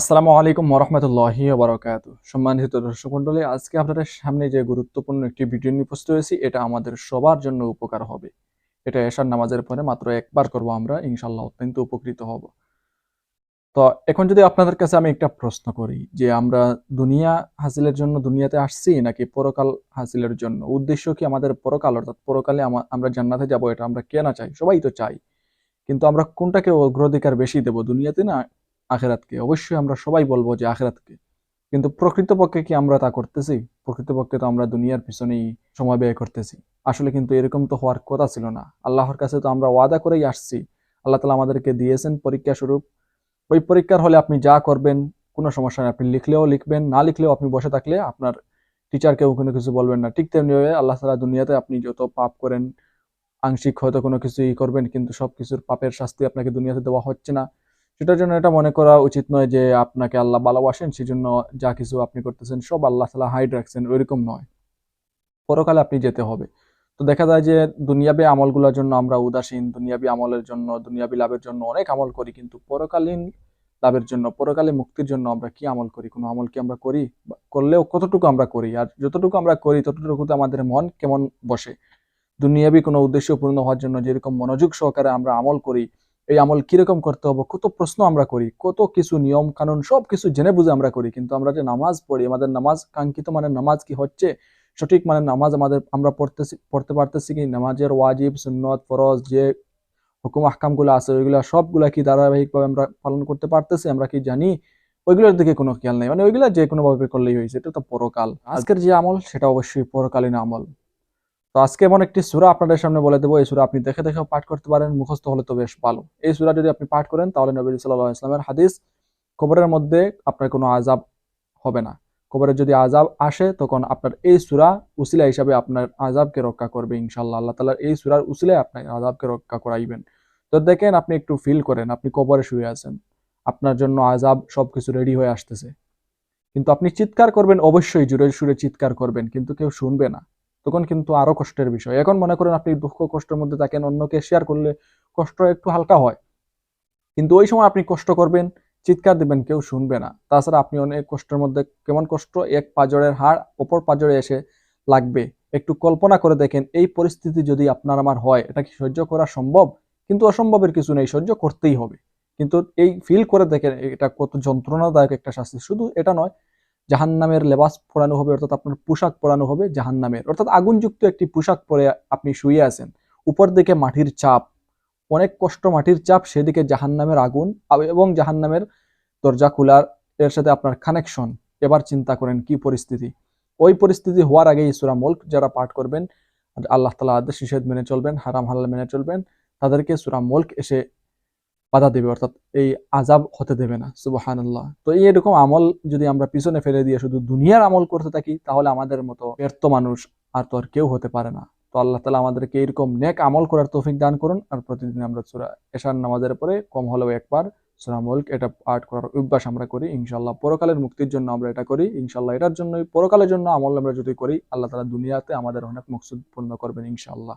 আসসালামু আলাইকুম ওরহমতুল্লাহি বারকাত সম্মানিত দর্শক মন্ডলী আজকে আপনাদের সামনে যে গুরুত্বপূর্ণ একটি ভিডিও নিয়ে উপস্থিত হয়েছি, এটা আমাদের সবার জন্য উপকার হবে। এটা এশার নামাজের পরে মাত্র একবার করব আমরা ইনশাল্লাহ অত্যন্ত উপকৃত হব। তো এখন যদি আপনাদের কাছে আমি একটা প্রশ্ন করি, যে আমরা দুনিয়া হাসিলের জন্য দুনিয়াতে আসছি, নাকি পরকাল হাসিলের জন্য? উদ্দেশ্য কি আমাদের পরকাল, অর্থাৎ পরকালে আমরা জান্নাতে যাব, এটা আমরা কে না চাই? সবাই তো চাই। কিন্তু আমরা কোনটাকে অগ্রাধিকার বেশি দেব, দুনিয়াতে না আখেরাতকে। অবশ্যই আমরা সবাই বলব যে আখেরাতকে। কিন্তু প্রকৃতপক্ষে কি আমরা তা করতেছি? প্রকৃতপক্ষে তো আমরা দুনিয়ার পিছনেই সময় ব্যয় করতেছি। আসলে কিন্তু এরকম তো হওয়ার কথা ছিল না। আল্লাহর কাছে তো আমরা ওয়াদা করেই আসছি। আল্লাহ তালা আমাদেরকে দিয়েছেন পরীক্ষা স্বরূপ। ওই পরীক্ষার হলে আপনি যা করবেন, কোনো সমস্যা নেই। আপনি লিখলেও লিখবেন, না লিখলেও আপনি বসে থাকলে আপনার টিচারকেও কোনো কিছু বলবেন না। ঠিক তেমনিভাবে আল্লাহ তালা দুনিয়াতে আপনি যত পাপ করেন, আংশিক হয়তো কোনো কিছুই করবেন, কিন্তু সব কিছুর পাপের শাস্তি আপনাকে দুনিয়াতে দেওয়া হচ্ছে না। সেটার জন্য এটা মনে করা উচিত নয় যে আপনাকে আল্লাহ ভালোবাসেন, সেজন্য যা কিছু আপনি করতেছেন সব আল্লাহ তালা হাইড রাখছেন, ওইরকম নয়। পরকালে আপনি যেতে হবে। তো দেখা যায় যে দুনিয়াবি আমলগুলোর জন্য আমরা উদাসীন, দুনিয়াবি আমলের জন্য, দুনিয়াবি লাভের জন্য অনেক আমল করি, কিন্তু পরকালীন লাভের জন্য, পরকালে মুক্তির জন্য আমরা কি আমল করি? কোনো আমল কি আমরা করি? করলেও কতটুকু আমরা করি? আর যতটুকু আমরা করি, ততটুকুতে আমাদের মন কেমন বসে? দুনিয়াবি কোনো উদ্দেশ্য পূর্ণ হওয়ার জন্য যেরকম মনোযোগ সহকারে আমরা আমল করি এই আমল কীরকম করতে হবে? কত প্রশ্ন আমরা করি কত কিছু নিয়ম কানুন সব কিছু জেনে বুঝে আমরা করি কিন্তু আমরা যে নামাজ পড়ি আমাদের নামাজ কাঙ্ক্ষিত মানে নামাজ কি হচ্ছে? সঠিক মানে নামাজ আমাদের আমরা পড়তেছি পড়তে পারতেছি কি? নামাজের ওয়াজিব সুন্নত ফরজ যে হুকুম আহকামগুলো আছে ওইগুলো সবগুলা কি ধারাবাহিকভাবে আমরা পালন করতে পারতেছি? আমরা কি জানি? ওইগুলোর দিকে কোনো খেয়াল নেই। মানে ওইগুলা যে কোনোভাবে করলেই হয়েছে এটা তো পরকাল। আজকের যে আমল সেটা অবশ্যই পরকালীন আমল। তো আজকে এমন একটি সূরা আপনাদের সামনে বলে দেবো। এই সূরা আপনি দেখে দেখে পাঠ করতে পারেন, মুখস্থ হলে তো বেশ ভালো। এই সূরা যদি আপনি পাঠ করেন, তাহলে নবী আলাইহি ইসলামের হাদিস কবরের মধ্যে আপনার কোনো আজাব হবে না। কবরে যদি আজাব আসে, তখন আপনার এই সূরা উসিলা হিসাবে আপনার আজাবকে রক্ষা করবে ইনশাল্লাহ আল্লাহ তাআলার এই সূরার উসিলায় আপনার আজাবকে রক্ষা করাইবেন। তো দেখেন, আপনি একটু ফিল করেন, আপনি কবরে শুয়ে আছেন। আপনার জন্য আজাব সবকিছু রেডি হয়ে আসতেছে। কিন্তু আপনি চিৎকার করবেন, অবশ্যই জুড়ে সুরে চিৎকার করবেন, কিন্তু কেউ শুনবে না। তখন কিন্তু আরও কষ্টের বিষয়। এখন মনে করেন আপনি দুঃখ, কষ্টের মধ্যে থাকেন, অন্যকে শেয়ার করলে কষ্ট একটু হালকা হয়। কিন্তু ওই সময় আপনি কষ্ট করবেন, চিৎকার দিবেন, কেউ শুনবে না। তাছাড়া আপনি অনেক কষ্টের মধ্যে, কেমন কষ্ট? এক পাজরের হাড় অপর পাজরে এসে লাগবে। একটু কল্পনা করে দেখেন, এই পরিস্থিতি যদি আপনার আমার হয়, এটা কি সহ্য করা সম্ভব? কিন্তু অসম্ভবের কিছু নেই, সহ্য করতেই হবে। কিন্তু এই ফিল করে দেখেন, এটা কত যন্ত্রণাদায়ক একটা শাস্তি। শুধু এটা নয় জাহান্নামের লেবাস পরানো হবে, অর্থাৎ আপনার পোশাক পরানো হবে জাহান্নামের। অর্থাৎ আগুনযুক্ত একটি পোশাক পরে আপনি শুয়ে আছেন। উপর দিকে মাটির চাপ, অনেক কষ্ট মাটির চাপ, সেদিকে জাহান্নামের আগুন এবং জাহান্নামের দরজা খোলার এর সাথে আপনার কানেকশন এবার চিন্তা করেন কি পরিস্থিতি? ওই পরিস্থিতি হওয়ার আগেই সুরা মুল্ক যারা পাঠ করবেন, আল্লাহ তালা আদেশ নিষেধ মেনে চলবেন, হারাম হালাল মেনে চলবেন, তাদেরকে সুরা মুল্ক এসে বাধা দেবে, অর্থাৎ এই আজাব হতে দেবে না সুবাহান আল্লাহ তো এরকম আমল যদি আমরা পিছনে ফেলে দিয়ে শুধু দুনিয়ার আমল করতে থাকি, তাহলে আমাদের মতো ব্যর্থ মানুষ আর তো আর কেউ হতে পারে না। তো আল্লাহ তালা আমাদেরকে এরকম নেক আমল করার তৌফিক দান করুন, আর প্রতিদিন আমরা সুরা এশার নামাজের পরে কম হলেও একবার সুরা মুল্ক এটা পাঠ করার অভ্যাস আমরা করি ইনশাল্লাহ পরকালের মুক্তির জন্য আমরা এটা করি ইনশাল্লাহ এটার জন্যই পরকালের জন্য আমল আমরা যদি করি, আল্লাহ তালা দুনিয়াতে আমাদের অনেক মকসুদ পূর্ণ করবেন ইনশাল্লাহ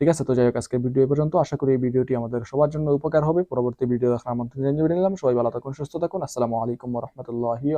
ঠিক আছে? তো যাই হোক আজকের ভিডিও পর্যন্ত। আশা করি এই ভিডিওটি আমাদের সবার জন্য উপকার হবে। পরবর্তী ভিডিও দেখার আমন্ত্রণ জানিয়ে নিলাম। সবাই ভালো থাকুন, সুস্থ থাকুন। আসসালামু আলাইকুম রহমতুল্লাহি